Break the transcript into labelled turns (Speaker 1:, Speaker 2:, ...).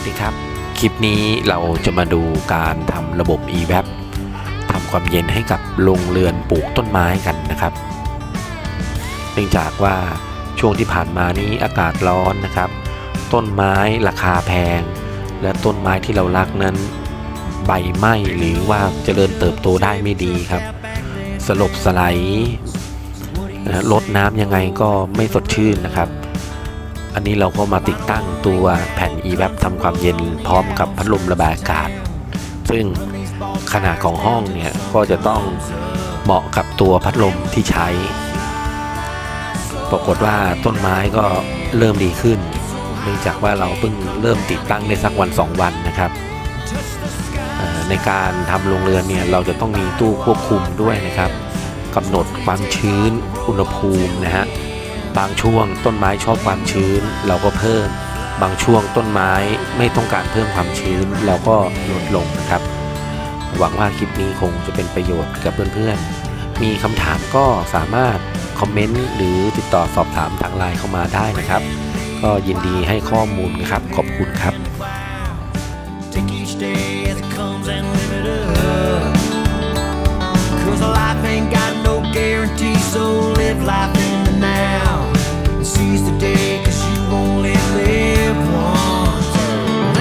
Speaker 1: วัสดีครับ คลิปนี้เราจะมาดูการทำระบบ e-web ทำความเย็นให้กับโรงเรือนปลูกต้นไม้กันนะครับ เนื่องจากว่าช่วงที่ผ่านมานี้อากาศร้อนนะครับ ต้นไม้ราคาแพง และต้นไม้ที่เรารักนั้น ใบไหม้หรือว่าเจริญเติบโตได้ไม่ดีครับ สลบสไลด์ลดน้ำยังไงก็ไม่สดชื่นนะครับ อันนี้เราก็มาติดตั้งตัวแผ่น e-web ทำความเย็นพร้อมกับพัดลมระบายอากาศ ซึ่งขนาดของห้องเนี่ยก็จะต้องเหมาะกับตัวพัดลมที่ใช้ ปรากฏว่าต้นไม้ก็เริ่มดีขึ้น เนื่องจากว่าเราเพิ่งเริ่มติดตั้งได้สักวัน 2 วันนะครับในการทำโรงเรือนเนี่ยเราจะต้องมีตู้ควบคุมด้วยนะครับกำหนดความชื้นอุณหภูมินะฮะ บางช่วงต้นไม้ชอบความชื้น เราก็เพิ่ม บางช่วงต้นไม้ไม่ต้องการเพิ่มความชื้น เราก็ลดลงนะครับ หวังว่าคลิปนี้คงจะเป็นประโยชน์กับเพื่อนๆ มีคำถามก็สามารถคอมเมนต์หรือติดต่อสอบถามทางไลน์เข้ามาได้นะครับ ก็ยินดีให้ข้อมูลนะครับ ขอบคุณครับ
Speaker 2: Take each day